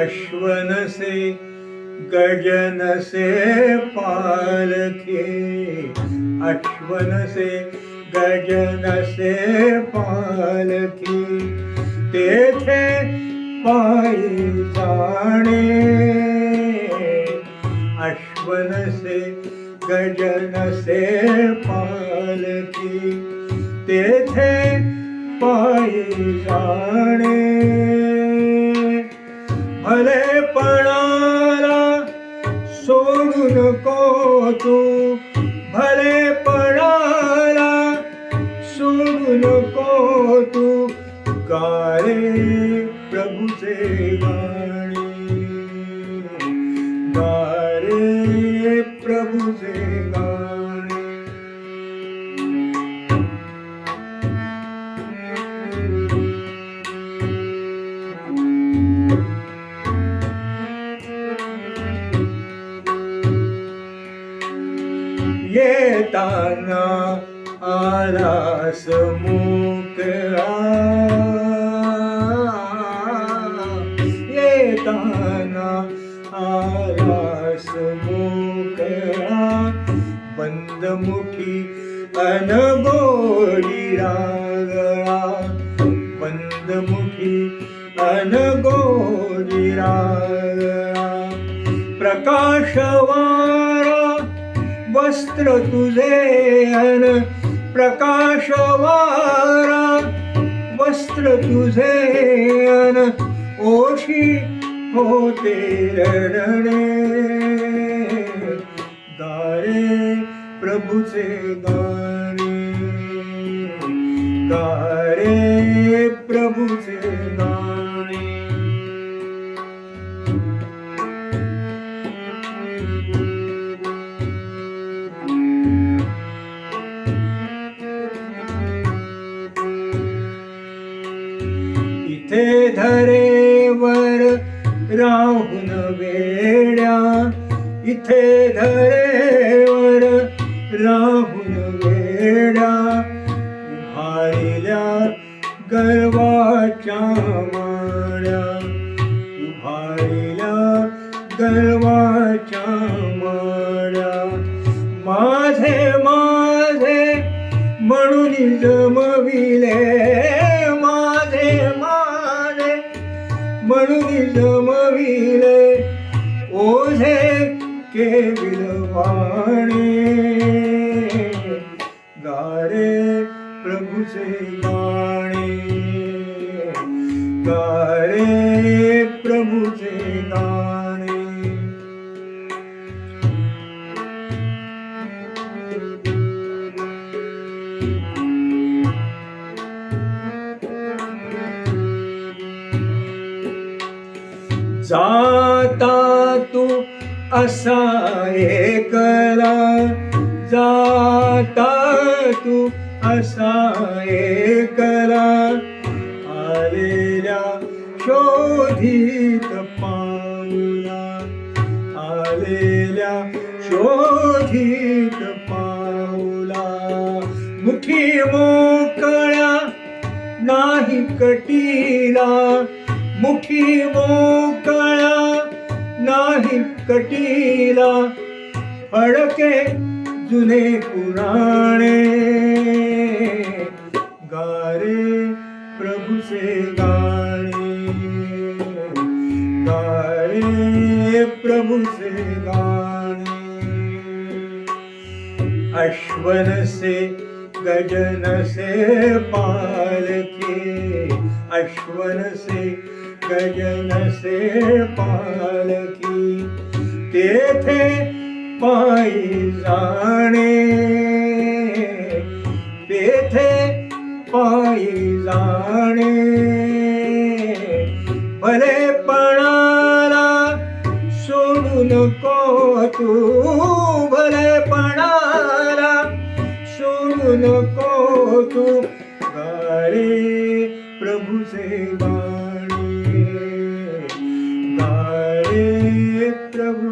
अश्वनसे गजनसे गजन पालखे। अश्वनसे पालखी। तेथे पायी जाणे अश्वनसे गजनसे पालकी तेथे पायी जाणे भले पणाला सोडू नको तू भले गारे प्रभुचे गाणे गारे प्रभुचे गाणे येताना आला मोकळा. मुखी मुठी रागळा. बंद मुठी रागळा. प्रकाशवारा वस्त्र तुझे अन प्रकाशवारा वस्त्र तुझे अन ओशी होते रडणे दारे प्रभूचे गाणे. गारे प्रभूचे गाणे. इथे धरेवर राहून वेड्या. इथे धरेवर राहून वेड्या उभारिल्या गर्वाच्या माड्या उभारिल्या गर्वाच्या माड्या माझे माझे म्हणून जमविले. माझे माझे म्हणून जमविले. ओझे केविलवाणे. गारे तुझे गाणे गारे प्रभूचे गाणे. जाता तू असा एकला जाता तू असा एकला आलेल्या शोधित पाऊला. आलेल्या शोधित पाऊला. मुठी मोकळ्या नाही कटीला. मुठी मोकळ्या नाही कटीला. फडके जुने पुराणे गारे प्रभु से गे प्रभु से गाणि। अश्वन से गजन से पाल के अश्वन से गजन से पाल की ते थे पायी जाणे तेथे पायी जाणे भले पणाला सोडू नको तू भले पणाला सोडू नको तू गारे प्रभूचे गाणे प्रभूचे गाणी गारे प्रभू